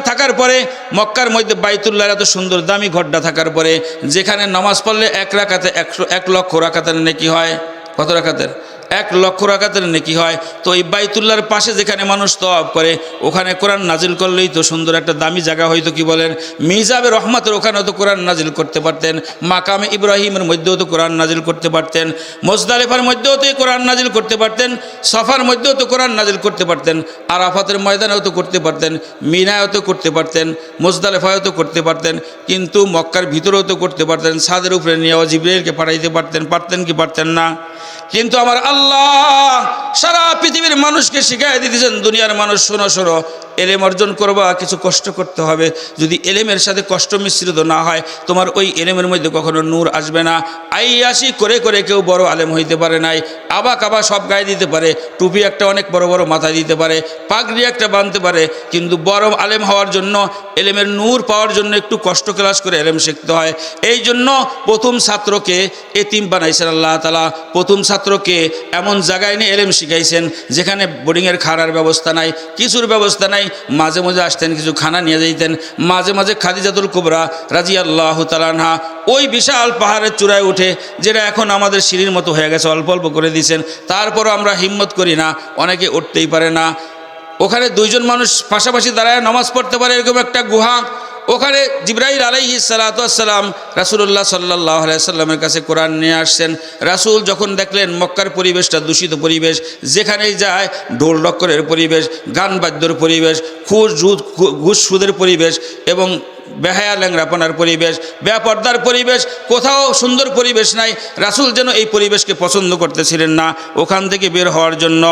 থাকার পরে মক্কার মধ্যে বাইতুল্লাহ এত সুন্দর দামি ঘরটা থাকার পরে যেখানে নামাজ পড়লে এক রাখাতে একশো এক লক্ষ রাখাতের নাকি হয়। কত রাখাতের এক লক্ষ রাখাতের নেকি হয়। তো এই বাইতুল্লার পাশে যেখানে মানুষ তওয়াব করে, ওখানে কোরআন নাজিল করলেই তো সুন্দর একটা দামি জায়গা হয়তো কি বলেন? মিজাবে রহমতের ওখানেও তো কোরআন নাজিল করতে পারতেন, মাকামে ইব্রাহিমের মধ্যেও তো কোরআন নাজিল করতে পারতেন, মোজদালেফার মধ্যেও তো কোরআন নাজিল করতে পারতেন, সফার মধ্যেও তো কোরআন নাজিল করতে পারতেন আর আরাফাতের ময়দানেও তো করতে পারতেন, মিনায়ও তো করতে পারতেন, মোজদালেফায়ও তো করতে পারতেন, কিন্তু মক্কার ভিতরেও তো করতে পারতেন, ছাদের উপরে নিয়েও জিব্রাইলকে পাঠাইতে পারতেন পারতেন কি পারতেন না? কিন্তু আমার আল্লাহ সারা পৃথিবীর মানুষকে শিখাই দিতেছেন দুনিয়ার মানুষ শোনো শোনো। এলেম অর্জন করবা, কিছু কষ্ট করতে হবে। যদি এলেমের সাথে কষ্ট মিশ্রিত না হয়, তোমার ওই এলেমের মধ্যে কখনো নূর আসবে না। আই আসি করে করে কেউ বড় আলেম হইতে পারে নাই। আবা কাবা সব গায়ে দিতে পারে, টুপি একটা অনেক বড় বড় মাথায় দিতে পারে, পাগড়ি একটা বাঁধতে পারে। কিন্তু বড় আলেম হওয়ার জন্য, এলেমের নূর পাওয়ার জন্য একটু কষ্ট ক্লাস করে এলেম শিখতে হয়। এই জন্য প্রথম ছাত্রকে এতিম বানাইছেন আল্লাহ তালা প্রথম ছাত্রকে এমন জায়গায় নিয়ে এলেম শিখাইছেন, যেখানে বোর্ডিংয়ের খাড়ার ব্যবস্থা নাই, কিছুর ব্যবস্থা নাই। মাঝে মাঝে আসতেন, কিছু খানা নিয়ে যেতেন মাঝে মাঝে খাদিজাতুল কুবরা রাজি আল্লাহ তালানহা ওই বিশাল পাহাড়ের চূড়ায় উঠে, যেটা এখন আমাদের সিঁড়ির মতো হয়ে গেছে, অল্প অল্প করে দিয়েছেন। তারপরও আমরা হিম্মত করি না, অনেকে উঠতেই পারে না। ওখানে দুইজন মানুষ পাশাপাশি দাঁড়ায়, নামাজ পড়তে পারে, এরকম একটা গুহা। ওখানে জিব্রাহিল আলাইহি সালাতাম রাসুল্লাহ সাল্লাহ সাল্লামের কাছে কোরআন নিয়ে আসছেন। রাসুল যখন দেখলেন মক্কার পরিবেশটা দূষিত পরিবেশ, যেখানেই যায় ঢোল ডক্করের পরিবেশ, গান বাদ্যর পরিবেশ, খুশ ঘুষ সুদের পরিবেশ এবং বেহায়া ল্যাংরাপনার পরিবেশ, বেপর্দার পরিবেশ, কোথাও সুন্দর পরিবেশ নাই। রাসুল যেন এই পরিবেশকে পছন্দ করতেছিলেন না, ওখান থেকে বের হওয়ার জন্য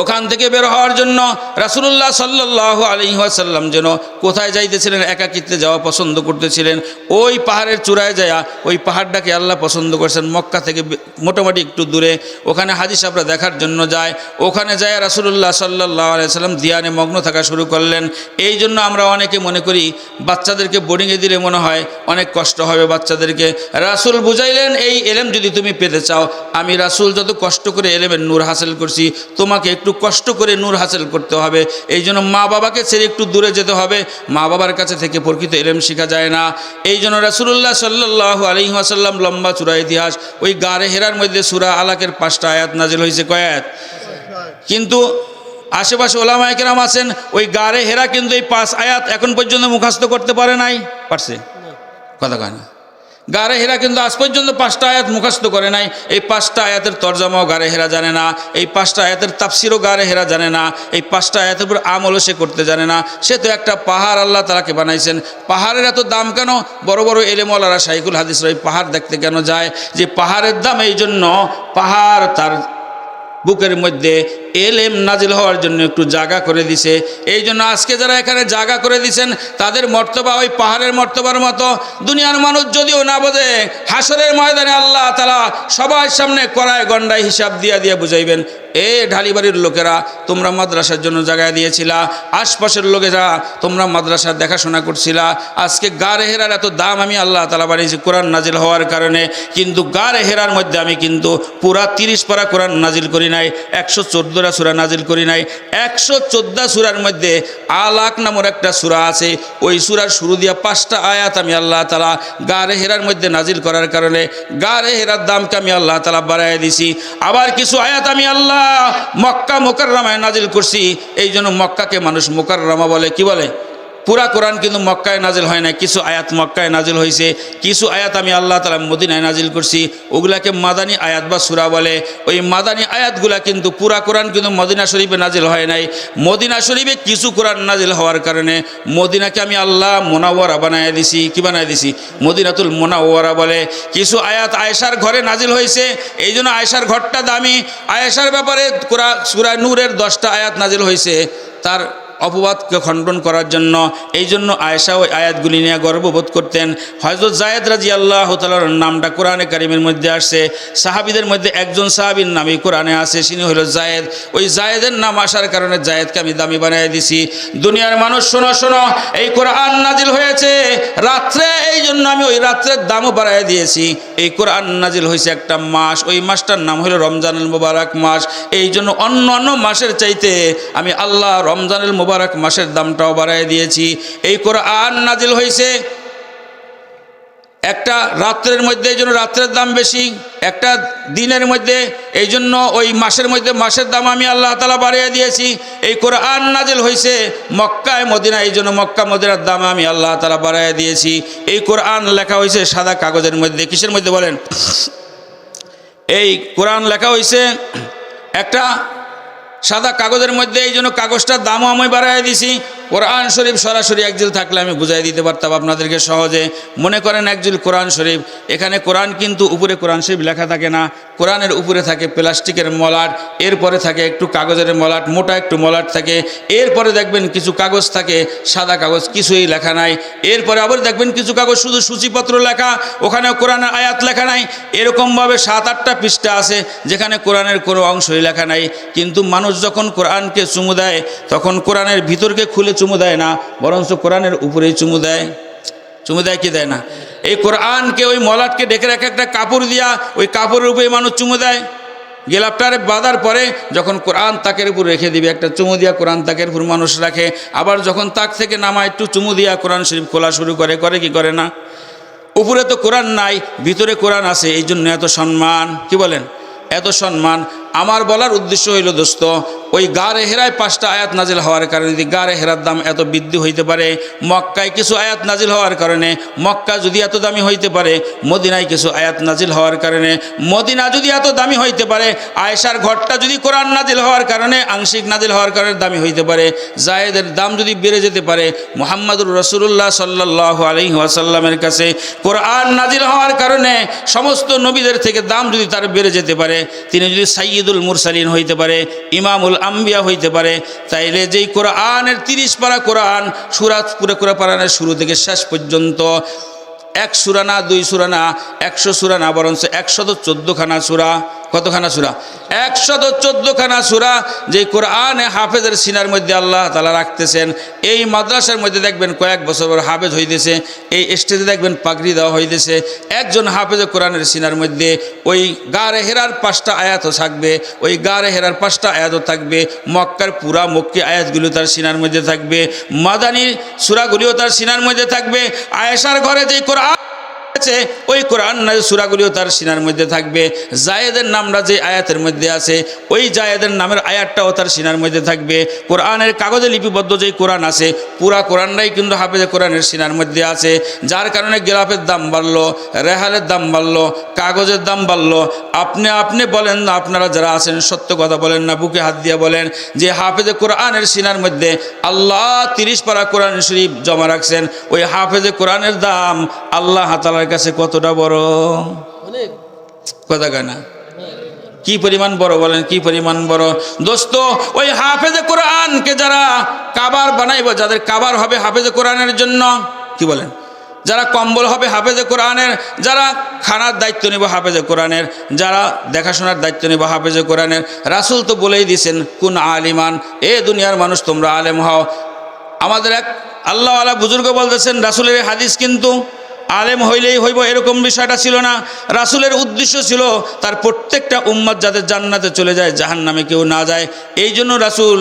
ওখান থেকে বের হওয়ার জন্য রাসুলুল্লাহ সাল্লাহ আলহিহাসাল্লাম যেন কোথায় যাইতেছিলেন, একাকিত্বে যাওয়া পছন্দ করতেছিলেন, ওই পাহাড়ের চূড়ায় যায়া ওই পাহাড়টাকে আল্লাহ পছন্দ করেছেন, মক্কা থেকে মোটামুটি একটু দূরে। ওখানে হাদিস আমরা দেখার জন্য যায় ওখানে যায় রাসুলুল্লাহ সাল্লাহ আলাইসাল্লাম দিয়ানে মগ্ন থাকা শুরু করলেন। এই জন্য আমরা অনেকে মনে করি বাচ্চাদেরকে বোর্ডিংয়ে দিলে মনে হয় অনেক কষ্ট হবে বাচ্চাদেরকে। রাসুল বুঝাইলেন, এই এলেম যদি তুমি পেতে চাও, আমি রাসুল যত কষ্ট করে এলেমের নূর হাসিল করছি, তোমাকে একটু কষ্ট করে নূর হাসিল করতে হবে। এই জন্য মা বাবাকে ছেড়ে একটু দূরে যেতে হবে। মা বাবার কাছে থেকে প্রকৃত এলেম শেখা যায় না। এই জন্য রাসুল্লাহ সাল্লাহ আলী আসাল্লাম লম্বা চূড়া ইতিহাস, ওই গারে হেরার মধ্যে সুরা আলাকের পাঁচটা আয়াত নাজিল হয়েছে কয়াত কিন্তু আশেপাশে ওলামায় কেরাম আছেন, ওই গারে হেরা কিন্তু এই পাঁচ আয়াত এখন পর্যন্ত মুখাস্ত করতে পারে নাই। পারছে? কথা কয় না। গারে হেরা কিন্তু আজ পর্যন্ত পাঁচটা আয়াত মুখস্থ করে নাই। এই পাঁচটা আয়াতের তর্জামাও গারে হেরা জানে না। এই পাঁচটা আয়াতের তাপসিরও গারে হেরা জানে না। এই পাঁচটা আয়াতের উপর আমলও সে করতে জানে না। সে তো একটা পাহাড় আল্লাহ তালাকে বানাইছেন। পাহাড়ের এত দাম কেন? বড় বড় এলেমলারা সাইকুল হাদিসরা এই পাহাড় দেখতে কেন যায়? যে পাহাড়ের দাম এই জন্য পাহাড় তার বুকের মধ্যে এলেম নাজিল হওয়ার জন্য একটু জাগা করে দিছে। এই জন্য আজকে যারা এখানে জাগা করে দিছেন, তাদের মর্তবা ওই পাহাড়ের মর্তবার মতো। দুনিয়ার মানুষ যদিও না বোঝে, হাসরের ময়দানে আল্লাহ তালা সবার সামনে কড়ায় গন্ডায় হিসাব দিয়া দিয়ে বুঝাইবেন এ ঢালিবাড়ির লোকেরা, তোমরা মাদ্রাসার জন্য জায়গা দিয়েছিলা। আশপাশের লোকেরা তোমরা মাদ্রাসার দেখাশোনা করছিলা। আজকে গারে হেরার এত দাম আমি আল্লাহ তালা বানিয়েছি কোরআন নাজিল হওয়ার কারণে। কিন্তু গারে হেরার মধ্যে আমি কিন্তু পুরা তিরিশ পারা কোরআন নাজিল করি নাই, একশো চোদ্দোটা সুরা নাজিল করি নাই। একশো চোদ্দা সুরার মধ্যে আলাক নামর একটা সুরা আছে, ওই সুরার শুরু দিয়া পাঁচটা আয়াত আমি আল্লাহ তালা গারে হেরার মধ্যে নাজিল করার কারণে গারে হেরার দামকে আমি আল্লাহ তালা বাড়াই দিছি। আবার কিছু আয়াত আমি আল্লাহ মক্কা মোকাররামায় নাজিল করছি এই জন্য মক্কাকে মানুষ মোকাররামা বলে কি বলে? পুরা কোরআন কিন্তু মক্কায় নাজিল হয় না কিছু আয়াত মক্কায় নাজিল হয়েছে কিছু আয়াত আমি আল্লাহ তালা মদিনায় নাজিল করছি। ওগুলাকে মাদানী আয়াত বা সুরা বলে। ওই মাদানী আয়াতগুলা কিন্তু পুরা কোরআন কিন্তু মদিনা শরীফে নাজিল হয় নাই। মদিনা শরীফে কিছু কোরআন নাজিল হওয়ার কারণে মদিনাকে আমি আল্লাহ মোনাওয়ারা বানায় দিছি। কি বানায় দিছি? মদিনাতুল মোনাওয়ারা বলে। কিছু আয়াত আয়েশার ঘরে নাজিল হয়েছে এই জন্য আয়েশার ঘরটা দামি। আয়েশার ব্যাপারে কোরআ সুরা নূরের দশটা আয়াত নাজিল হয়েছে তার অপবাদকে খণ্ডন করার জন্য। এই জন্য আয়েশা ওই আয়াতগুলি নিয়ে গর্ববোধ করতেন। হজরত জায়েদ রাজি আল্লাহ তালার নামটা কোরআনে কারিমের মধ্যে আসছে সাহাবিদের মধ্যে একজন সাহাবির নামই কোরআনে আছে তিনি হলো জায়েদ ওই জায়েদের নাম আসার কারণে জায়েদকে আমি দামি বানিয়ে দিছি। দুনিয়ার মানুষ, শোনো শোনো, এই কোরআন নাজিল হয়েছে। রাত্রে এই জন্য আমি ওই রাত্রের দামও বাড়াই দিয়েছি। এই কোরআন নাজিল হয়েছে একটা মাস। ওই মাসটার নাম হলো রমজানুল মুবারক মাস। এই জন্য অন্য অন্য মাসের চাইতে আমি আল্লাহ রমজানুল মুবারক মোবারক মাসের দামটাও বাড়াই দিয়েছি। এই কোরআন নাজিল হয়েছে একটা রাত্রের মধ্যে, এই জন্য রাত্রের দাম বেশি, একটা দিনের মধ্যে, এই জন্য ওই মাসের মধ্যে মাসের দাম আমি আল্লাহ তালা বাড়িয়ে দিয়েছি। এই কোরআন নাজিল হয়েছে মক্কায় মদিনা এই জন্য মক্কা মদিনার দাম আমি আল্লাহ তালা বাড়িয়ে দিয়েছি। এই কোরআন লেখা হয়েছে সাদা কাগজের মধ্যে, কিসের মধ্যে বলেন? এই কোরআন লেখা হয়েছে একটা সাদা কাগজের মধ্যে এই জন্য কাগজটার দামও আমি বাড়াই দিছি। কোরআন শরীফ সরাসরি একজিল থাকলে আমি বুঝাই দিতে পারতাম আপনাদেরকে সহজে। মনে করেন একজিল কোরআন শরীফ, এখানে কোরআন কিন্তু উপরে কোরআন শরীফ লেখা থাকে না, কোরআনের উপরে থাকে প্লাস্টিকের মলাট, এরপরে থাকে একটু কাগজের মলাট, মোটা একটু মলাট থাকে, এরপরে দেখবেন কিছু কাগজ থাকে, সাদা কাগজ কিছুই লেখা নাই, এরপরে আবার দেখবেন কিছু কাগজ শুধু সূচিপত্র লেখা ওখানে কোরআনের আয়াত লেখা নাই, এরকমভাবে সাত আটটা পৃষ্ঠা আছে, যেখানে কোরআনের কোনো অংশই লেখা নাই, কিন্তু মানুষ যখন কোরআনকে চুমু দেয়, তখন কোরআনের ভিতরকে খুলে চুমু দেয় না, বরঞ্চ কোরআনের উপরেই চুমু দেয়। চুমু দেয় কি দেয় না? এই কোরআনকে ওই মলাটকে ডেকে রাখে একটা কাপড় দিয়া ওই কাপড়ের উপরে মানুষ চুমু দেয়। গেলাপটারে বাঁধার পরে যখন কোরআন তাকের উপর রেখে দিবে, একটা চুমু দিয়া কোরআন তাকের উপর মানুষ রাখে। আবার যখন তাক থেকে নামা একটু চুমু দিয়া কোরআন শরীফ খোলা শুরু করে করে কি করে না? উপরে তো কোরআন নাই, ভিতরে কোরআন আছে এই জন্য এত সম্মান। কি বলেন? এত সম্মান। আমার বলার উদ্দেশ্য হইল, দোস্ত, ওই গারে হেরায় পাঁচটা আয়াত নাজিল হওয়ার কারণে যদি গারে হেরার দাম এত বৃদ্ধি হইতে পারে, মক্কায় কিছু আয়াত নাজিল হওয়ার কারণে, মক্কা যদি এত দামি হইতে পারে, মদিনায় কিছু আয়াত নাজিল হওয়ার কারণে, মদিনা যদি এত দামি হইতে পারে, আয়েশার ঘরটা যদি কোরআন নাজিল হওয়ার কারণে, আংশিক নাজিল হওয়ার কারণে দামি হইতে পারে, জায়েদের দাম যদি বেড়ে যেতে পারে, মোহাম্মদুর রসুল্লাহ সাল্লাহ আলহি ওয়াসাল্লামের কাছে কোরআন নাজিল হওয়ার কারণে সমস্ত নবীদের থেকে দাম যদি তার বেড়ে যেতে পারে, তিনি যদি সাইয়দুল মুরসালিন হইতে পারে, ইমামুল আম্বিয়া হইতে পারে, তাইলে যেই কোরআনের তিরিশ পারা কোরআন সুরাত পুরে কুরে পারানের শুরু থেকে শেষ পর্যন্ত এক সুরানা দুই সুরানা একশো সুরানা বরঞ্চ একশত চোদ্দোখানা সুরা কতখানা সুরা? একশত চোদ্দোখানা সুরা যে কোরআনে হাফেজের সিনার মধ্যে আল্লাহ তালা রাখতেছেন। এই মাদ্রাসার মধ্যে দেখবেন কয়েক বছর পর হাফেজ হইতেছে, এই স্টেজে দেখবেন পাগড়ি দেওয়া হইতেছে। একজন হাফেজ কোরআনের সিনার মধ্যে ওই গারে হেরার পাঁচটা আয়াতও থাকবে, ওই গারে হেরার পাঁচটা আয়াতও থাকবে, মক্কার পুরা মক্কি আয়াতগুলো তার সিনার মধ্যে থাকবে মাদানির সুরাগুলিও তার সিনার মধ্যে থাকবে। আয়েশার ঘরে যে কোরআন আছে, ওই কোরআন সুরাগুলিও তার সিনার মধ্যে থাকবে। জায়েদের নামটা যে আয়াতের মধ্যে আছে, ওই জায়েদের নামের আয়াতটাও তার সিনার মধ্যে থাকবে। কোরআনের কাগজে লিপিবদ্ধ যে কোরআন আছে, পুরা কোরআনটাই কিন্তু হাফেজে কোরআনের সিনার মধ্যে আছে। যার কারণে গেলাফের দাম বাড়লো, রেহালের দাম বাড়লো, কাগজের দাম বাড়লো। আপনি আপনি বলেন না, আপনারা যারা আছেন, সত্য কথা বলেন না, বুকে হাত দিয়ে বলেন যে হাফেজে কোরআনের সিনার মধ্যে আল্লাহ তিরিশ পারা কোরআন শরীফ জমা রাখছেন। ওই হাফেজে কোরআনের দাম আল্লাহ তালার কাছে কতটা বড়? কথা কেনা কি পরিমাণ বড় বলেন কি পরিমাণ বড়? দোস্ত ওই হাফেজে কোরআনকে যারা কাবার বানাইব যাদের কাবার হবে হাফেজে কোরআনের জন্য কি বলেন? যারা কম্বল হবে হাফেজে কোরআনের যারা খানার দায়িত্ব নেব হাফেজে কোরআনের যারা দেখাশোনার দায়িত্ব নেব হাফেজে কোরআনের রাসুল তো বলেই দিয়েছেন কোন আলিমান এ দুনিয়ার মানুষ তোমরা আলেম হও। আমাদের এক আল্লাহ আলা বুজুর্গ বলতেছেন রাসুলের হাদিস কিন্তু আলেম হইলেই হইব, এরকম বিষয়টা ছিল না। রাসুলের উদ্দেশ্য ছিল তার প্রত্যেকটা উম্মাদ যাদের জান্নাতে চলে যায় জাহান নামে কেউ না যায়। এই জন্য রাসুল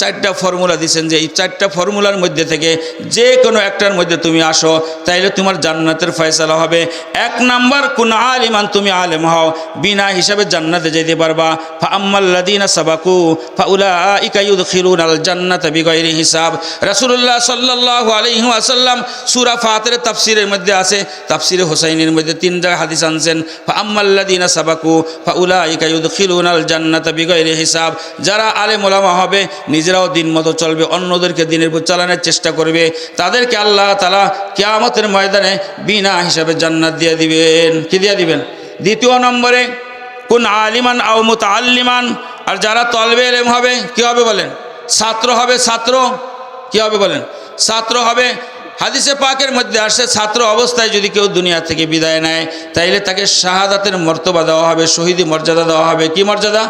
চারটা ফর্মুলা দিয়েছেন যে এই চারটা ফর্মুলার মধ্যে থেকে যে কোনো একটার মধ্যে তুমি আসো, তাইলে তোমার জান্নাতের ফয়সালা হবে। এক নাম্বার, কোন আলিমান, তুমি আলেম হও। বিনা হিসাবে জান্নাতে যেতে পারবা। ফা আম্মাল্লাদিনা সাবাকু, ফা উলা ইকাইউদ খিরুন আল জান্নাত বিগৈরি হিসাব। রাসূলুল্লাহ সাল্লাল্লাহু আলাইহি ওয়াসাল্লাম সূরা ফাতিরের তাফসীরের মধ্যে আছে। তাফসীরে হোসাইনের মধ্যে তিন জায়গা হাদিস আনছেন। ফা আম্মাল্লাদিনা সাবাকু, ফা উলা ইকাইউদ খিরুন আল জান্নাত বিগৈরি হিসাব। যারা আলেম ওলামা হবে নিজেরাও দিন মতো চলবে, অন্যদেরকে দিনের উপর চালানোর চেষ্টা করবে। তাদেরকে আল্লাহ তালা কেয়ামতের ময়দানে বিনা হিসাবে জান্নাত দিয়ে দিবেন। কি দিয়ে দিবেন? দ্বিতীয় নম্বরে, কোন আলিমান আও মুতাআল্লিমান। আর যারা তলবে এলেম হবে, কী হবে বলেন? ছাত্র হবে ছাত্র, কি হবে বলেন? ছাত্র হবে। হাদিসে পাকের মধ্যে আসে, ছাত্র অবস্থায় যদি কেউ দুনিয়া থেকে বিদায় নেয়, তাইলে তাকে শাহাদাতের মর্তবা দেওয়া হবে, শহীদি মর্যাদা দেওয়া হবে। কি মর্যাদা?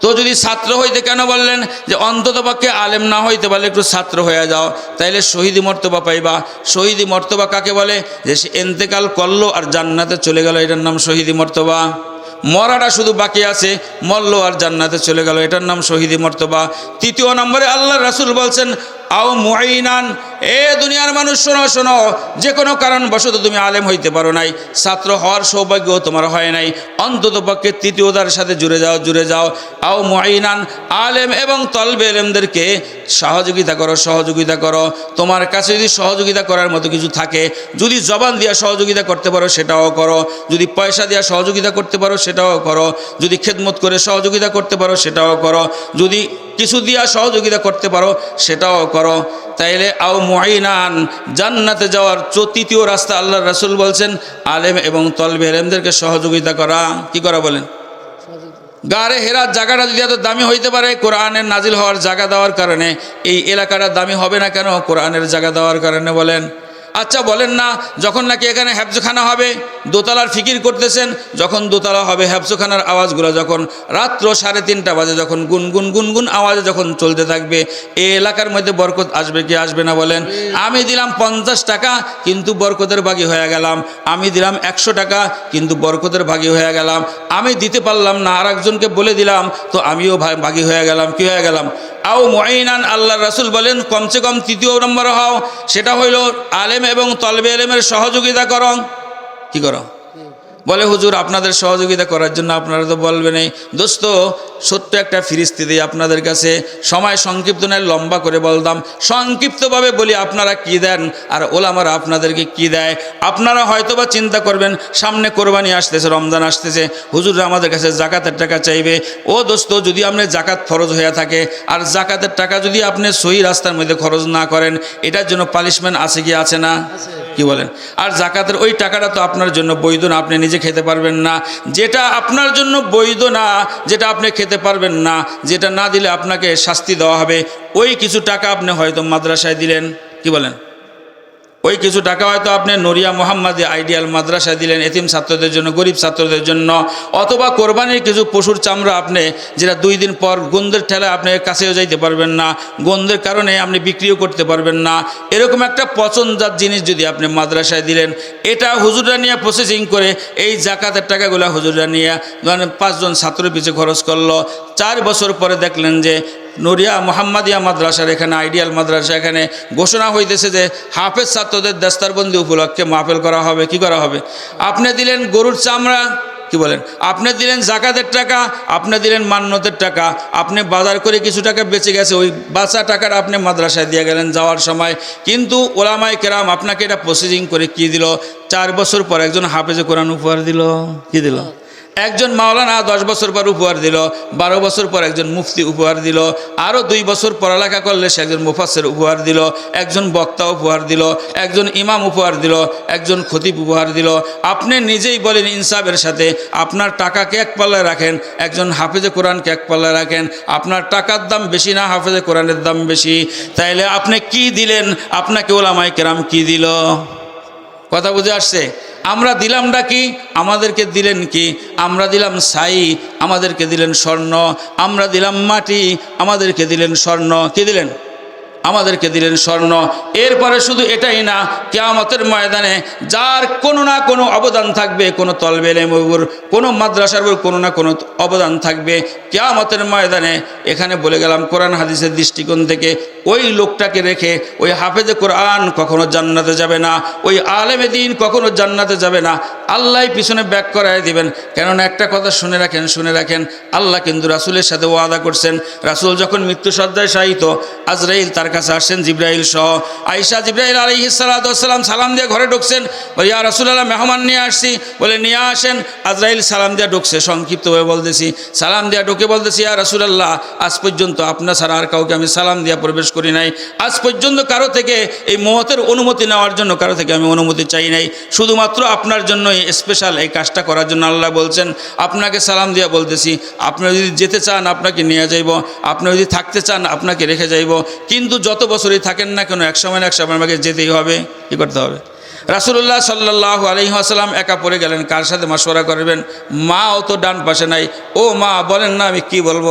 তো যদি ছাত্র হইতে কেন বললেন যে অন্তত পক্ষে আলেম না হইতে পারলে একটু ছাত্র হয়ে যাও, তাইলে শহীদি মর্তবা পাইবা। শহীদি মর্তবা কাকে বলে? যে সে এন্তেকাল করল আর জান্নাতে চলে গেল, এটার নাম শহীদি মর্তবা। মরাটা শুধু বাকি আছে মল্ল আর জান্নাতে চলে গেল, এটার নাম শহীদি মর্তবা। তৃতীয় নম্বরে আল্লাহ রাসুল বলছেন আও মুআইনান এ দুনিয়ার মানুষ শোনো শোনো যে কোনো কারণবশত তুমি আলেম হইতে পারো নাই, ছাত্র হওয়ার সৌভাগ্য তোমার হয় নাই, অন্তত পক্ষে তৃতীয়তার সাথে জুড়ে যাও জুড়ে যাও। আও মুআইনান আলেম এবং তলবে এলেমদেরকে সহযোগিতা করো সহযোগিতা করো। তোমার কাছে যদি সহযোগিতা করার মতো কিছু থাকে, যদি জবান দিয়া সহযোগিতা করতে পারো, সেটাও করো। যদি পয়সা দিয়া সহযোগিতা করতে পারো, সেটাও করো। যদি খেদমত করে সহযোগিতা করতে পারো, সেটাও করো। যদি কিছু দিয়া সহযোগিতা করতে পারো, সেটাও করো। তাইলে আও মুআইনান জান্নাতে যাওয়ার তৃতীয় রাস্তা আল্লাহ রাসূল বলছেন, আলেম এবং তলবে আলেমদেরকে সহযোগিতা করা। কি করা বলেন? গারে হেরার জায়গাটা যদি এত দামি হইতে পারে, কোরআনের নাজিল হওয়ার জায়গা দেওয়ার কারণে, এই এলাকাটা দামি হবে না কেন? কোরআনের জায়গা দেওয়ার কারণে বলেন। আচ্ছা বলেন না, যখন নাকি এখানে হ্যাবজখানা হবে, দোতলার ফিকির করতেছেন, যখন দোতলা হবে হ্যাবজখানার আওয়াজগুলো যখন রাত্র সাড়ে তিনটা বাজে, যখন গুনগুন গুনগুন আওয়াজে যখন চলতে থাকবে এই এলাকার মধ্যে বরকত আসবে কি আসবে না বলেন? আমি দিলাম পঞ্চাশ টাকা, কিন্তু বরকতের ভাগী হয়ে গেলাম। আমি দিলাম একশো টাকা, কিন্তু বরকতের ভাগী হয়ে গেলাম। আমি দিতে পারলাম না আর একজনকে বলে দিলাম, তো আমিও ভাগী হয়ে গেলাম। কি হয়ে গেলাম? আও মহিনান আল্লাহ রাসুল বলেন, কমসে কম তৃতীয় নম্বর হও, সেটা হইল আলেম এবং তলবে আলেমের সহযোগিতা করং। কি করো? বলে হুজুর আপনাদের সহযোগিতা করার জন্য আপনারা তো বলবেন এই দোস্ত সত্য একটা ফিরিস্তি দিই আপনাদের কাছে। সময় সংক্ষিপ্ত নয় লম্বা করে বলতাম সংক্ষিপ্তভাবে বলি আপনারা কি দেন? আর ওলামারা আপনাদেরকে কি দেয়? আপনারা হয়তো বা চিন্তা করবেন সামনে কোরবানি আসতেছে রমজান আসতেছে। হুজুররা আমাদের কাছে জাকাতের টাকা চাইবে। ও দোস্ত যদি আপনি জাকাত ফরজ হয়ে থাকে আর জাকাতের টাকা যদি আপনি সহি রাস্তার মধ্যে খরচ না করেন এটার জন্য পালিশমেন্ট আছে কি আছে না? কি বলেন? আর জাকাতের ওই টাকাটা তো আপনার জন্য বৈধ না আপনি নিজে খেতে পারবেন না। যেটা আপনার জন্য বৈধ না, যেটা আপনি খেতে পারবেন না, যেটা না দিলে আপনাকে শাস্তি দেওয়া হবে, ওই কিছু টাকা আপনি হয়তো মাদ্রাসায় দিলেন। কি বলেন? ওই কিছু টাকা হয়তো আপনি নরিয়া মোহাম্মদে আইডিয়াল মাদ্রাসায় দিলেন, এতিম ছাত্রদের জন্য, গরিব ছাত্রদের জন্য, অথবা কোরবানির কিছু পশুর চামড়া আপনি, যেটা দুই দিন পর গন্ধের ঠেলায় আপনি কাছেও যাইতে পারবেন না গন্ধের কারণে আপনি বিক্রিও করতে পারবেন না। এরকম একটা পচনজাত জিনিস যদি আপনি মাদ্রাসায় দিলেন, এটা হুজুররা নিয়ে প্রসেসিং করে, এই জাকাতের টাকাগুলো হুজুররা নিয়ে মানে পাঁচজন ছাত্র পিছিয়ে খরচ করল, চার বছর পরে দেখলেন যে নরিয়া মোহাম্মদিয়া মাদ্রাসার এখানে আইডিয়াল মাদ্রাসা, এখানে ঘোষণা হইতেছে যে হাফেজ ছাত্রদের দেস্তারবন্দি উপলক্ষে মাহফিল করা হবে, কি করা হবে? আপনি দিলেন গরুর চামড়া, কি বলেন? আপনি দিলেন জাকাতের টাকা, আপনি দিলেন মান্যতের টাকা, আপনি বাজার করে কিছু টাকা বেঁচে গেছে, ওই বাঁচা টাকাটা আপনি মাদ্রাসায় দিয়ে গেলেন যাওয়ার সময়। কিন্তু ওলামাই কেরাম আপনাকে এটা প্রসেসিং করে কি দিল? চার বছর পর একজন হাফেজে কোরআন উপহার দিল, কি দিল? একজন মাওলানা দশ বছর পর উপহার দিল, বারো বছর পর একজন মুফতি উপহার দিল আরও দুই বছর পড়ালেখা করলে সে একজন মুফাসের উপহার দিল, একজন বক্তা উপহার দিল, একজন ইমাম উপহার দিল, একজন খতিব উপহার দিল। আপনি নিজেই বলেন ইনসাফের সাথে, আপনার টাকাকে এক পাল্লায় রাখেন, একজন হাফেজে কোরআনকে এক পাল্লায় রাখেন, আপনার টাকার দাম বেশি না, হাফেজে কোরআনের দাম বেশি। তাইলে আপনি কি দিলেন? আপনাকে ওলামাই কেরাম কি দিল? কথা বুঝে আসছে? আমরা দিলামটা কি? আমাদেরকে দিলেন কি? আমরা দিলাম সাই, আমাদেরকে দিলেন স্বর্ণ। আমরা দিলাম মাটি, আমাদেরকে দিলেন স্বর্ণ। কি দিলেন? আমাদেরকে দিলেন স্বর্ণ। এরপরে শুধু এটাই না, কেয়ামতের ময়দানে যার কোনো না কোনো অবদান থাকবে, কোনো তলবেলে মবুর কোনো মাদ্রাসার উপর কোনো না কোনো অবদান থাকবে। কেয়ামতের ময়দানে এখানে বলে গেলাম, কোরআন হাদিসের দৃষ্টিকোণ থেকে ওই লোকটাকে রেখে ওই হাফেজে কোরআন কখনো জান্নাতে যাবে না, ওই আলেমে দিন কখনো জান্নাতে যাবে না। আল্লাহ পিছনে ব্যাক করায় দিবেন। কেননা একটা কথা শুনে রাখেন শুনে রাখেন, আল্লাহ কিন্তু রাসুলের সাথে ওয়াদা করছেন। রাসুল যখন মৃত্যু সজ্জায় শায়িত, আজরাইল তার কাছে আসছেন জিব্রাইল সহ। আইসা জিব্রাইল আলী সালাম সালাম দিয়ে ঘরে ঢুকছেন। ইয়া রাসুল্লাহ মেহমান নিয়ে আসছি। বলে, নিয়ে আসেন। আজরাইল সালাম দিয়ে ঢুকছে, সংক্ষিপ্তভাবে বলতেছি। সালাম দিয়া ঢুকে বলতেছি, ইয়া রাসুলাল্লাহ, আজ পর্যন্ত আপনার ছাড়া আর কাউকে আমি সালাম দিয়া প্রবেশ করি নাই। আজ পর্যন্ত কারও থেকে এই মহতের অনুমতি নেওয়ার জন্য কারও থেকে আমি অনুমতি চাই নাই। শুধুমাত্র আপনার জন্যই স্পেশাল এই কাজটা করার জন্য আল্লাহ বলছেন। আপনাকে সালাম দিয়া বলতেছি আপনি যদি যেতে চান, আপনাকে নিয়ে যাইব। আপনি যদি থাকতে চান, আপনাকে রেখে যাইব। কিন্তু যত বছরই থাকেন না কেন এক সময় না এক সময় আমাকে যেতেই হবে, কী করতে হবে? রাসুল্লাহ সাল্লাহ আলহিহাসাল্লাম একা পড়ে গেলেন, কার সাথে মাসোরা করবেন? মাও তো ডান পাশে নাই। ও মা, বলেন না আমি কি বলব?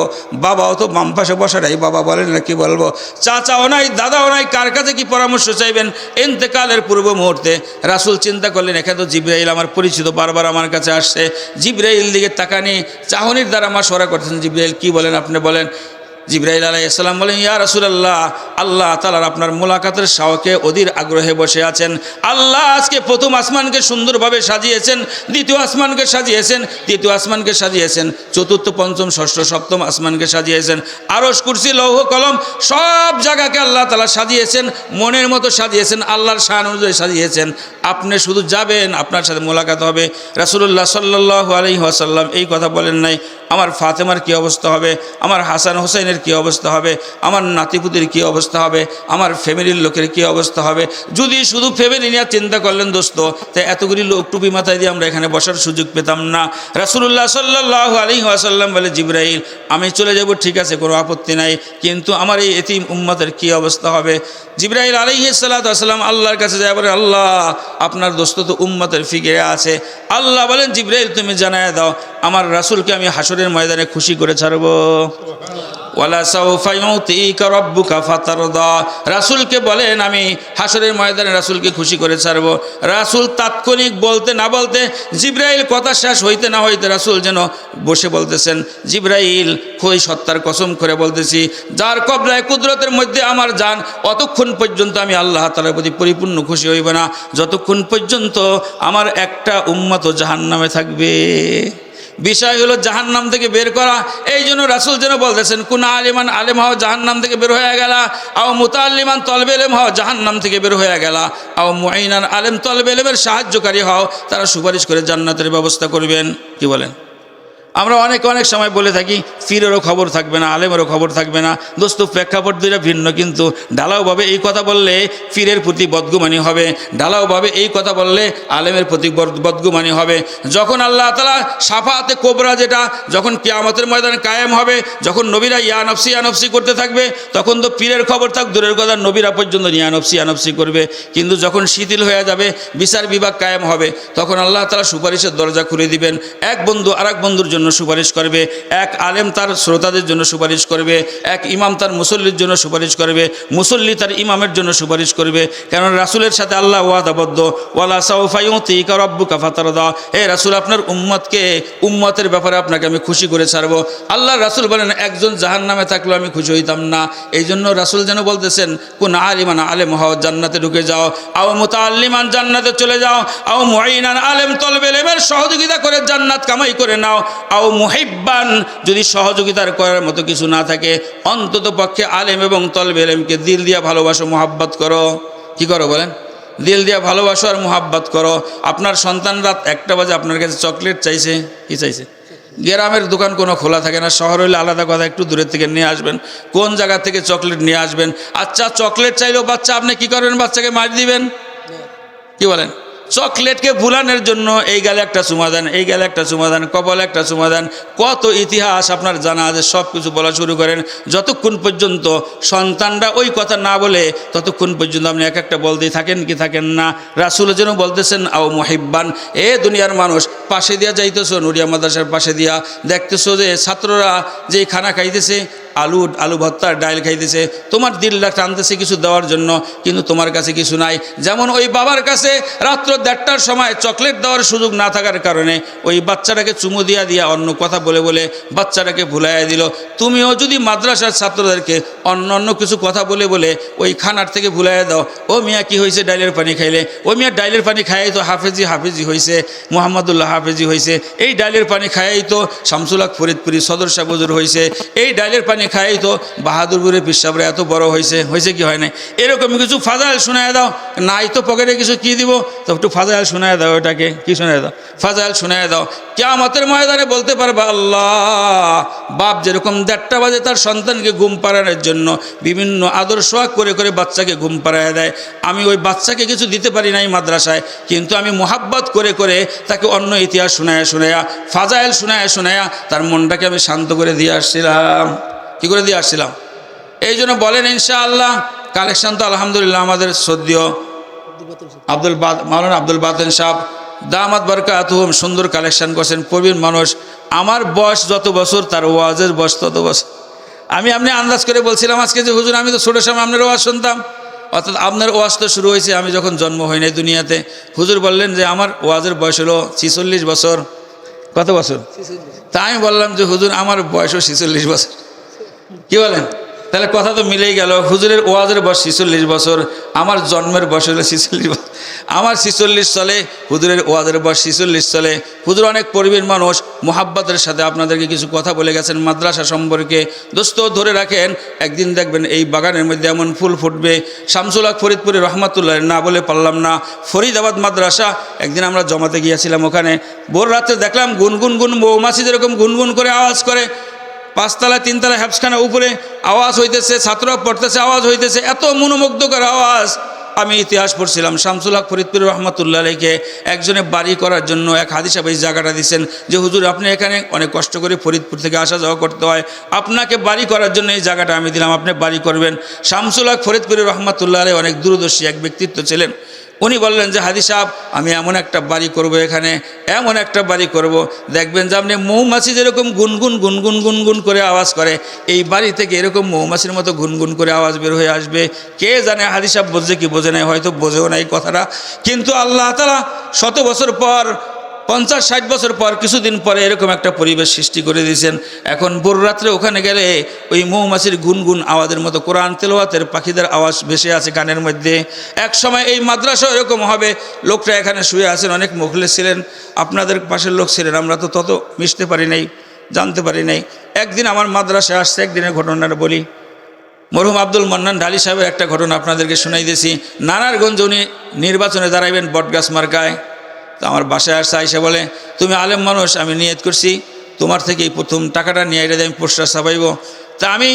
বাবাও তো বাম পাশে বসে নাই, বাবা বলেন না কি বলব? চাচাও নাই, দাদাও নাই, কার কাছে কি পরামর্শ চাইবেন? এন্তেকালের পূর্ব মুহূর্তে রাসুল চিন্তা করলেন এখানে তো জিব্রাইল আমার পরিচিত, বারবার আমার কাছে আসছে। জিব্রাইল দিকে তাকানি, চাহনির দ্বারা মাসোরা করতেছেন, জিব্রাইল কি বলেন, আপনি বলেন। জিব্রাইল আলাইসাল্লাম বলেন, ইয়া রাসুলাল্লাহ, আল্লাহ তালার আপনার মোলাকাতের শাওকে অধীর আগ্রহে বসে আছেন। আল্লাহ আজকে প্রথম আসমানকে সুন্দরভাবে সাজিয়েছেন, দ্বিতীয় আসমানকে সাজিয়েছেন, তৃতীয় আসমানকে সাজিয়েছেন, চতুর্থ, পঞ্চম, ষষ্ঠ, সপ্তম আসমানকে সাজিয়েছেন। আরস কুরসি, লৌহ, কলম সব জায়গাকে আল্লাহ তালা সাজিয়েছেন, মনের মতো সাজিয়েছেন, আল্লাহর শান অনুযায়ী সাজিয়েছেন। আপনি শুধু যাবেন, আপনার সাথে মোলাকাত হবে। রাসুল্লাহ সাল্লাহ আলহি আসাল্লাম এই কথা বলেন নাই, আমার ফাতেমার কি অবস্থা হবে? আমার হাসান হোসেনের কি অবস্থা হবে? আমার নাতিপুতির কি অবস্থা হবে? আমার ফ্যামিলির লোকের কি অবস্থা হবে? যদি শুধু ফ্যামিলি নিয়ে চিন্তা করলেন দোস্ত, তাই এতগুলি লোক টুপি মাথায় দিয়ে আমরা এখানে বসার সুযোগ পেতাম না। রাসুল্লাহ সাল্লাহ আলী আসাল্লাম বলে, জিব্রাইল, আমি চলে যাব, ঠিক আছে, কোনো আপত্তি নাই, কিন্তু আমার এই এতিম উম্মতের কি অবস্থা হবে? জিব্রাইল আলহি সাল্লাম আল্লাহর কাছে যায় বলে, আল্লাহ, আপনার দোস্ত তো উম্মতের ফিকিরে আছে। আল্লাহ বলেন, জিব্রাইল, তুমি জানায় দাও। আমার রাসুলকে আমি হাসরের ময়দানে খুশি করে ছাড়বো। রাসূলকে বলেন, আমি হাসরের ময়দানে রাসূলকে খুশি করে ছাড়ব। রাসূল তাৎক্ষণিক বলতে না বলতে, জিব্রাইল কথা শেষ হইতে না হইতে রাসূল যেন বসে বলতেছেন, জিব্রাইল খই সত্তার কসম করে বলতেছি, যার কবলায় কুদরতের মধ্যে আমার যান, অতক্ষণ পর্যন্ত আমি আল্লাহ তাআলার প্রতি পরিপূর্ণ খুশি হইব না। যতক্ষণ পর্যন্ত আমার একটা উম্মত জাহান্নামে থাকবে। বিষয় হলো জাহান্নাম থেকে বের করা। এই জন্য রাসুল যেন বলতেছেন, কোন আলিমান আলেম হও, জাহান্নাম থেকে বের হয়ে গেলা। আও মুতাল্লিমান তলবে এলেম হও, জাহান্নাম থেকে বের হয়ে গেলা। আও মুআইনান আলেম তলবে এলেমের সাহায্যকারী হও, তারা সুপারিশ করে জান্নাতের ব্যবস্থা করবেন। কি বলেন? আমরা অনেক অনেক সময় বলে থাকি, ফিরেরও খবর থাকবে না, আলেমেরও খবর থাকবে না, দোস্ত প্রেক্ষাপট দুইটা ভিন্ন কিন্তু ঢালাওভাবে এই কথা বললে ফিরের প্রতি বদগুমানি হবে ঢালাওভাবে এই কথা বললে আলেমের প্রতি বদগুমানি হবে। যখন আল্লাহ তালা সাফাতে কোবরা যেটা, যখন কিয়ামতের ময়দানে কায়েম হবে, যখন নবীরা ইয়ানফসি ইয়ানফসি করতে থাকবে, তখন তো পীরের খবর থাক, দূরের কথা নবীরা পর্যন্ত ইয়ানফসি ইয়ানফসি করবে। কিন্তু যখন শিথিল হয়ে যাবে, বিচার বিভাগ কায়েম হবে, তখন আল্লাহ তালা সুপারিশের দরজা খুলে দিবেন। এক বন্ধু আরেক বন্ধুর জন্য সুপারিশ করবে, এক আলেম তার শ্রোতাদের জন্য সুপারিশ করবে, এক ইমাম তার মুসল্লির জন্য সুপারিশ করবে, মুসল্লি তার ইমামের জন্য সুপারিশ করবে। কারণ রাসুলের সাথে আল্লাহ ওয়াদাবদ্ধ, ওয়ালা সাউফাইকা রব্বু কাফাতারদা হে রাসুল, আপনার উম্মতকে, উম্মতের ব্যাপারে আপনাকে আমি খুশি করে ছাড়বো। আল্লাহ রাসুল বলেন, একজন জাহান নামে থাকলেও আমি খুশি হইতাম না। এই জন্য রাসুল যেন বলতেছেন, কোন আলিমান আলেম হও, জান্নাতে ঢুকে যাও। আও মুতাল্লিমান জান্নাতে চলে যাও। আও মুআইনান আলেম তলবেলেমের সহযোগিতা করে জান্নাত কামাই করে নাও। আও মুহিব্বান, যদি সহযোগিতার করার মতো কিছু না থাকে, অন্তত পক্ষে আলেম এবং তলবে তলবেলেমকে দিল দিয়া ভালোবাসো, মোহাব্বত করো। কি করো বলেন? দিল দিয়া ভালোবাসো আর মোহাব্বত করো। আপনার সন্তান রাত একটা বাজে আপনার কাছে চকলেট চাইছে, কি চাইছে? গ্রামের দোকান কোনো খোলা থাকে না, শহর হলে আলাদা কথা, একটু দূরের থেকে নিয়ে আসবেন। কোন জায়গা থেকে চকলেট নিয়ে আসবেন? আচ্ছা চকলেট চাইলেও বাচ্চা, আপনি কি করবেন বাচ্চাকে মার দিবেন? কি বলেন? চকলেটকে ভুলানোর জন্য এই গেলে একটা চুমা দেন এই গেলে একটা চুমা দেন কপালে একটা চুমা দেন কত ইতিহাস আপনার জানা আছে সব কিছু বলা শুরু করেন, যতক্ষণ পর্যন্ত সন্তানরা ওই কথা না বলে, ততক্ষণ পর্যন্ত আপনি এক একটা বলতেই থাকেন কি থাকেন না। রাসুল যেন বলতেছেন, আও মহিব্বান, এ দুনিয়ার মানুষ, পাশে দিয়া যাইতেছো, নুরিয়া মাদ্রাসার পাশে দিয়া, দেখতেছো যে ছাত্ররা যে খানা খাইতেছে আলু আলু ভর্তা, ডাইল খাইতেছে। তোমার দিলটা টানতেছে কিছু দেওয়ার জন্য, কিন্তু তোমার কাছে কিছু নাই। যেমন ওই বাবার কাছে রাত্র দেড়টার সময় চকলেট দেওয়ার সুযোগ না থাকার কারণে ওই বাচ্চাটাকে চুমু দিয়া দিয়া অন্য কথা বলে বলে বাচ্চাটাকে ভুলাইয়া দিল। তুমিও যদি মাদ্রাসার ছাত্রদেরকে অন্য অন্য কিছু কথা বলে বলে ওই খানার থেকে ভুলাইয়া দাও। ও মিয়া, কি হয়েছে ডাইলের পানি খাইলে? ও মিয়া, ডাইলের পানি খাইয়াই তো হাফেজি হাফেজি হয়েছে মোহাম্মদুল্লাহ হাফেজি হয়েছে এই ডাইলের পানি খাইয়াই তো শামসুলাক ফরিদপুরি সদর শাহ হয়েছে এই ডাইলের পানি খাই তো বাহাদুরপুরের পিসাবরা এত বড় হয়েছে হয়েছে কি হয় না এরকম কিছু ফাজাইল শোনায় দাও। নাই তো পকেটে কিছু কি দিব? তো একটু ফাজাইল শোনায় দাও এটাকে। কি শোনায় দাও? ফাজাইল শোনায় দাও। কেয়ামতের ময়দানে বলতে পারবা আল্লাহ, বাপ যেরকম দেড়টা বাজে তার সন্তানকে ঘুম পাড়ানোর জন্য বিভিন্ন আদর্শ করে করে বাচ্চাকে ঘুম পাড়ায় দেয়। আমি ওই বাচ্চাকে কিছু দিতে পারি নাই মাদ্রাসায়, কিন্তু আমি মোহাব্বত করে করে তাকে অন্য ইতিহাস শোনায়া শোনায়া, ফাজাইল শোনায়া শোনায়া তার মনটাকে আমি শান্ত করে দিয়ে আসছিলাম। কি করে দিয়ে আসছিলাম? এই জন্য বলেন, ইনশাআল্লাহ, কালেকশন তো আলহামদুলিল্লাহ আমাদের সদ্য আব্দুল বাদ, মাওলানা আব্দুল বাতেন সাহেব, দামাত বরকাতুহুম, সুন্দর কালেকশন করছেন, প্রবীণ মানুষ। আমার বয়স যত বছর, তার ওয়াজের বয়স তত বছর। আমি আপনি আন্দাজ করে বলছিলাম আজকে যে, হুজুর, আমি তো ছোটো সময় আপনার ওয়াজ শুনতাম। অর্থাৎ আপনার ওয়াজ তো শুরু হয়েছে, আমি যখন জন্ম হই নাই দুনিয়াতে। হুজুর বললেন যে, আমার ওয়াজের বয়স হলো ছিচল্লিশ বছর। কত বছর? তা আমি বললাম যে, হুজুর, আমার বয়সও ছিচল্লিশ বছর। কি বলেন? তাহলে কথা তো মিলেই গেল। হুজুরের ওয়াজের বয়স ছিচল্লিশ বছর, আমার জন্মের বয়স হলো ছিচল্লিশ বছর। আমার ছিচল্লিশ চলে হুজুরের ওয়াজের বয়স ছিচল্লিশ চলে হুজুর অনেক পরিবীর মানুষ, মোহাব্বতের সাথে আপনাদেরকে কিছু কথা বলে গেছেন মাদ্রাসা সম্পর্কে। দোস্ত, ধরে রাখেন, একদিন দেখবেন এই বাগানের মধ্যে এমন ফুল ফুটবে। শামসুল হক ফরিদপুরে রহমাতুল্লাহ, না বলে পারলাম না। ফরিদাবাদ মাদ্রাসা, একদিন আমরা জমাতে গিয়েছিলাম ওখানে। ভোর রাত্রে দেখলাম গুনগুন গুন মৌমাছি যেরকম গুনগুন করে আওয়াজ করে। পাঁচতলা, তিনতলা হ্যাপসখানা উপরে আওয়াজ হইতেছে, ছাত্ররা পড়তেছে, আওয়াজ হইতেছে, এত মনোমুগ্ধকর আওয়াজ। আমি ইতিহাস পড়ছিলাম, শামসুল হক ফরিদপুর রহমতুল্লাহ আলীকে একজনে বাড়ি করার জন্য এক হাদিসা এই জায়গাটা দিচ্ছেন যে, হুজুর, আপনি এখানে অনেক কষ্ট করে ফরিদপুর থেকে আসা যাওয়া করতে হয়। আপনাকে বাড়ি করার জন্য এই জায়গাটা আমি দিলাম, আপনি বাড়ি করবেন। শামসুল হক ফরিদপুর রহমতুল্লাহ আলী অনেক দূরদর্শী এক ব্যক্তিত্ব ছিলেন। উনি বললেন যে হাদি সাহেব, আমি এমন একটা বাড়ি করব এখানে, এমন একটা বাড়ি করব। দেখবেন যে আপনি মৌমাছি যেরকম গুনগুন গুনগুন গুনগুন করে আওয়াজ করে, এই বাড়ি থেকে এরকম মৌমাছির মতো গুনগুন করে আওয়াজ বের হয়ে আসবে। কে জানে হাদি সাহেব বোঝে কি বোঝে নাই, হয়তো বোঝেও নাই কথাটা। কিন্তু আল্লাহ তালা শত বছর পর পঞ্চাশ, ষাট বছর পর কিছুদিন পরে এরকম একটা পরিবেশ সৃষ্টি করে দিয়েছেন। এখন ভোর রাত্রে ওখানে গেলে ওই মৌমাছির গুনগুন আওয়াজের মতো কোরআন তেলোয়াতের পাখিদের আওয়াজ ভেসে আছে গানের মধ্যে। এক সময় এই মাদ্রাসা এরকম হবে লোকটা এখানে শুয়ে আছেন, অনেক মুখলে ছিলেন, আপনাদের পাশের লোক ছিলেন, আমরা তো তত মিশতে পারি নাই, জানতে পারি নাই। একদিন আমার মাদ্রাসায় আসছে, একদিনের ঘটনাটা বলি। মরহুম আব্দুল মান্নান ঢালি সাহেবের একটা ঘটনা আপনাদেরকে শোনাই দিয়েছি। নানারগঞ্জ উনি নির্বাচনে দাঁড়াইবেন বটগাছ মার্কায়। তো আমার বাসায় আসছে, আইসা বলে, তুমি আলেম মানুষ, আমি নিয়ত করছি, তোমার থেকেই প্রথম টাকাটা নিয়ে এটা আমি পোস্টার ছাপাইব। তা আমি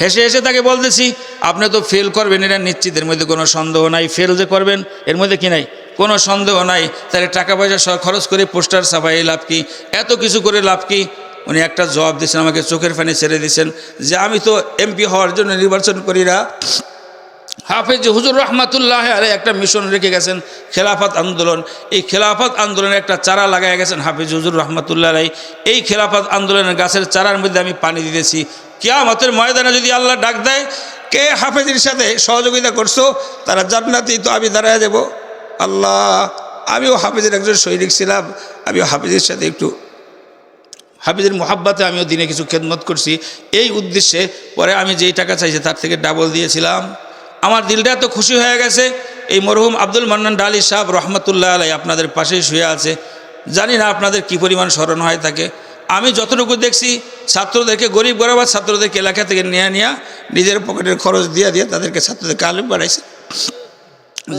হেসে হেসে তাকে বলতেছি, আপনি তো ফেল করবেন, এটা নিশ্চিত এর মধ্যে কোনো সন্দেহ নাই ফেল যে করবেন, এর মধ্যে কি নাই? কোনো সন্দেহ নাই, তাহলে টাকা পয়সা খরচ করে পোস্টার ছাপাই লাভ কি? এত কিছু করে লাভ কি? উনি একটা জবাব দিয়েছেন, আমাকে চোখের ফানি ছেড়ে দিয়েছেন যে, আমি তো এমপি হওয়ার জন্য নির্বাচন করি না। হাফেজ হুজুর রহমাতুল্লাহ আরে একটা মিশন রেখে গেছেন খেলাফত আন্দোলন। এই খেলাফত আন্দোলনের একটা চারা লাগাই গেছেন হাফিজ হুজুর রহমাতুল্লাহ আলাই এই খেলাফত আন্দোলনের গাছের চারার মধ্যে আমি পানি দিতেছি। কেয়ামতের ময়দানে যদি আল্লাহ ডাক দেয়, কে হাফেজের সাথে সহযোগিতা করছ? তারা জান্নাতি, তো আমি দাঁড়ায় দেব আল্লাহ, আমিও হাফেজের একজন সৈনিক ছিলাম। আমিও হাফেজের সাথে একটু হাফিজের মোহাব্বাতে আমিও দিনে কিছু খেদমত করছি। এই উদ্দেশ্যে পরে আমি যেই টাকা চাইছি তার থেকে ডাবল দিয়েছিলাম। আমার দিলটা এত খুশি হয়ে গেছে। এই মরহুম আব্দুল মান্নান ডালি সাহেব রহমতুল্লাহ আলাই আপনাদের পাশেই শুয়ে আছে। জানি না আপনাদের কি পরিমাণ স্মরণ হয় থাকে আমি যতটুকু দেখছি, ছাত্রদেরকে, গরিব গরাবাদ ছাত্রদেরকে এলাকা থেকে নিয়ে নিয়ে নিজের পকেটের খরচ দিয়ে দিয়ে তাদেরকে ছাত্রদেরকে আলিম বাড়াইছে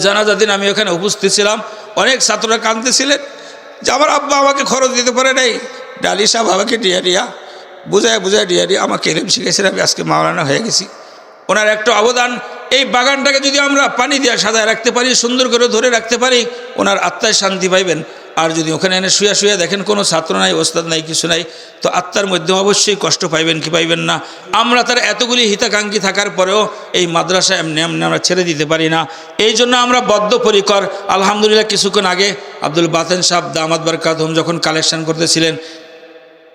জানাজা দিন আমি ওখানে উপস্থিত ছিলাম। অনেক ছাত্ররা কাঁদতেছিলেন যে আমার আব্বা আমাকে খরচ দিতে পারে নাই। ডালি সাহেব আমাকে ডিয়া ডিয়া বুঝায় বুঝায় ডিয়া ডিয়া আমাকে এলেম শিখেছেন আমি আজকে মাওলানা হয়ে গেছি। ওনার একটা অবদান। এই বাগানটাকে যদি আমরা পানি দিয়ে সাজায় রাখতে পারি, সুন্দর করে ধরে রাখতে পারি, ওনার আত্মায় শান্তি পাইবেন। আর যদি ওখানে এনে শুয়ে শুয়ে দেখেন কোনো ছাত্র নাই, ওস্তাদ নাই, কিছু নাই, তো আত্মার মধ্যে অবশ্যই কষ্ট পাইবেন কি পাইবেন না। আমরা তার এতগুলি হিতাকাঙ্ক্ষী থাকার পরেও এই মাদ্রাসা এমনি এমনি আমরা ছেড়ে দিতে পারি না। এই জন্য আমরা বদ্ধপরিকর। আলহামদুলিল্লাহ, কিছুক্ষণ আগে আব্দুল বাতেন সাহেব দামাদ বারকাত হোম যখন কালেকশন করতেছিলেন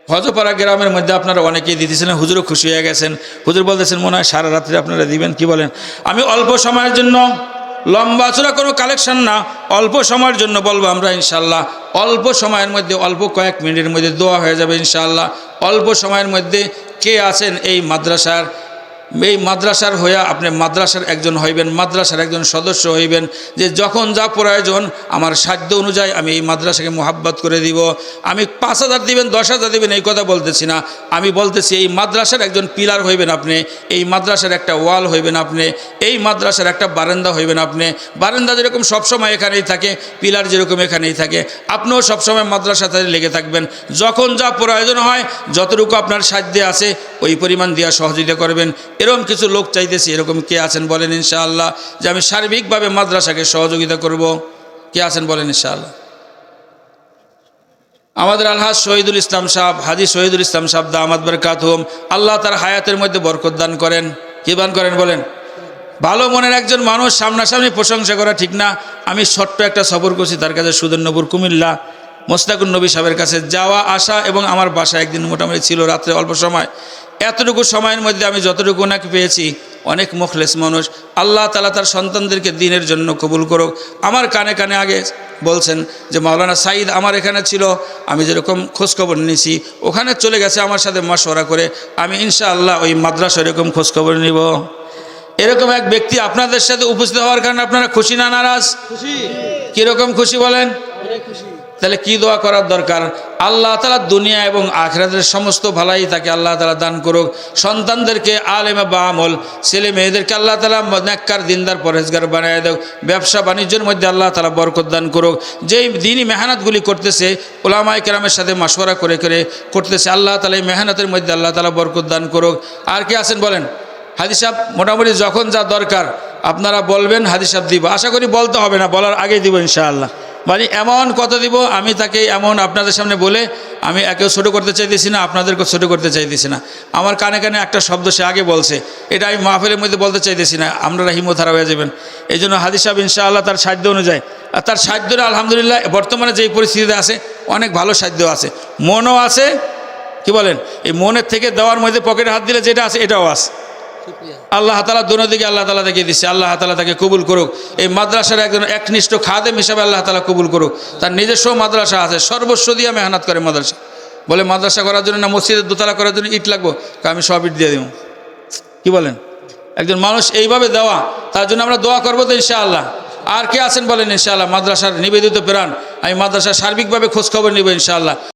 হজপাড়া গ্রামের মধ্যে আপনারা অনেকেই দিতেছিলেন, হুজুরও খুশি হয়ে গেছেন। হুজুর বলতেছেন, মনে হয় সারা রাত্রে আপনারা দিবেন, কি বলেন? আমি অল্প সময়ের জন্য, লম্বা চূড়া কোনো কালেকশন না, অল্প সময়ের জন্য বলব আমরা ইনশাল্লাহ অল্প সময়ের মধ্যে, অল্প কয়েক মিনিটের মধ্যে দোয়া হয়ে যাবে ইনশাল্লাহ অল্প সময়ের মধ্যে কে আছেন এই মাদ্রাসার এই মাদ্রাসার হইয়া আপনি মাদ্রাসার একজন হইবেন, মাদ্রাসার একজন সদস্য হইবেন, যে যখন যা প্রয়োজন আমার সাধ্য অনুযায়ী আমি এই মাদ্রাসাকে মোহাব্বত করে দিব। আমি পাঁচ হাজার দিবেন, দশ হাজার দিবেন, এই কথা বলতেছি না। আমি বলতেছি, এই মাদ্রাসার একজন পিলার হইবেন আপনি, এই মাদ্রাসার একটা ওয়াল হইবেন আপনি, এই মাদ্রাসার একটা বারান্দা হইবেন আপনি। বারান্দা যেরকম সবসময় এখানেই থাকে, পিলার যেরকম এখানেই থাকে, আপনিও সবসময় মাদ্রাসাতে লেগে থাকবেন। যখন যা প্রয়োজন হয়, যতটুকু আপনার সাধ্যে আছে, ওই পরিমাণ দেওয়া সহযোগিতা করবেন। এরকম কিছু লোক চাইতেছি, এরকম কে আছেন বলেন ইনশাআল্লাহ, যে আমি সার্বিকভাবে মাদ্রাসাকে সহযোগিতা করব। কে আছেন বলেন ইনশাআল্লাহ? আমাদের আলহাজ শহীদুল ইসলাম সাহেব, হাজি শহীদুল ইসলাম সাহেব দামাদ বরকাত হোম, আল্লাহ তার হায়াতের মধ্যে বরকত দান করেন। কী দান করেন বলেন? ভালো মনের একজন মানুষ সামনাসামনি প্রশংসা করা ঠিক না। আমি ছোট্ট একটা সফর করছি তার কাছে সুদর্ণপুর কুমিল্লা। মোস্তাকুর নবী সাহেবের কাছে যাওয়া, আসা এবং আমার বাসা একদিন মোটামুটি ছিল রাত্রে অল্প সময়। এতটুকু সময়ের মধ্যে আমি যতটুকু ওনাকে পেয়েছি অনেক মুখলেস মানুষ। আল্লাহ তালা তার সন্তানদেরকে দিনের জন্য কবুল করুক। আমার কানে কানে আগে বলছেন যে মাওলানা সাইদ আমার এখানে ছিল আমি যেরকম খোঁজখবর নিয়েছি ওখানে চলে গেছে আমার সাথে মশওয়ারা করে আমি ইনশাআল্লাহ ওই মাদ্রাসা এরকম খোঁজখবর নিব। এরকম এক ব্যক্তি আপনাদের সাথে উপস্থিত হওয়ার কারণে আপনারা খুশি না নারাজ? খুশি। কীরকম খুশি বলেন? খুশি। তাহলে কি দোয়া করার দরকার? আল্লাহ তালা দুনিয়া এবং আখরাতের সমস্ত ভালাই তাকে আল্লাহ তালা দান করুক। সন্তানদেরকে আলেমা বা আমল, ছেলে মেয়েদেরকে আল্লাহ তালা নেককার, দিনদার পরেজগার বানিয়ে দেখ ব্যবসা বাণিজ্যের মধ্যে আল্লাহ তালা বরকত দান করুক। যেই দিনই মেহনতগুলি করতেছে ওলামাই কেরামের সাথে মাসওয়ারা করে করে করতেছে, আল্লাহ তালা এই মেহনতের মধ্যে আল্লাহ তালা বরকত দান করুক। আর কে আছেন বলেন? হাদি সাহেব, মোটামুটি যখন যা দরকার, আপনারা বলবেন হাদি সাহেব দিব। আশা করি বলতে হবে না, বলার আগেই দিব ইনশাআল্লাহ। মানে এমন কত দিব, আমি তাকে এমন আপনাদের সামনে বলে আমি একেও ছোটো করতে চাইতেছি না, আপনাদেরকেও ছোটো করতে চাইতেছি না। আমার কানে কানে একটা শব্দ সে আগে বলছে, এটা আমি মাহফিলের মধ্যে বলতে চাইতেছি না আপনারা হিমত হারা হয়ে যাবেন। এই জন্য হাদি সাহেব ইনশাআল্লাহ তার সাধ্য অনুযায়ী। আর তার সাধ্যটা আলহামদুলিল্লাহ, বর্তমানে যেই পরিস্থিতিতে আছে, অনেক ভালো সাধ্য আছে। মনও আছে, কি বলেন, এই মনের থেকে দেওয়ার মধ্যে পকেটে হাত দিলে যেটা আছে, এটাও আছে। আল্লাহ তালা দিকে আল্লাহ তালা তাকে দিচ্ছে আল্লাহ তালা তাকে কবুল করুক। এই মাদ্রাসার একজন একনিষ্ঠ খাদেম হিসাবে আল্লাহ তালা কবুল করুক। তার নিজস্ব মাদ্রাসা আছে। সর্বস্ব দিয়ে মেহনত করে মাদ্রাসা। বলে মাদ্রাসা করার জন্য না, মসজিদের দোতলা করার জন্য ইট লাগবো? আমি সব ইট দিয়ে দেবো। কি বলেন? একজন মানুষ এইভাবে দেওয়া, তার জন্য আমরা দোয়া করব তো ইনশাআল্লাহ। আর কে আছেন বলেন ইনশাআল্লাহ? মাদ্রাসার নিবেদিত প্রাণ। আমি মাদ্রাসার সার্বিকভাবে খোঁজখবর নিব ইনশাআল্লাহ।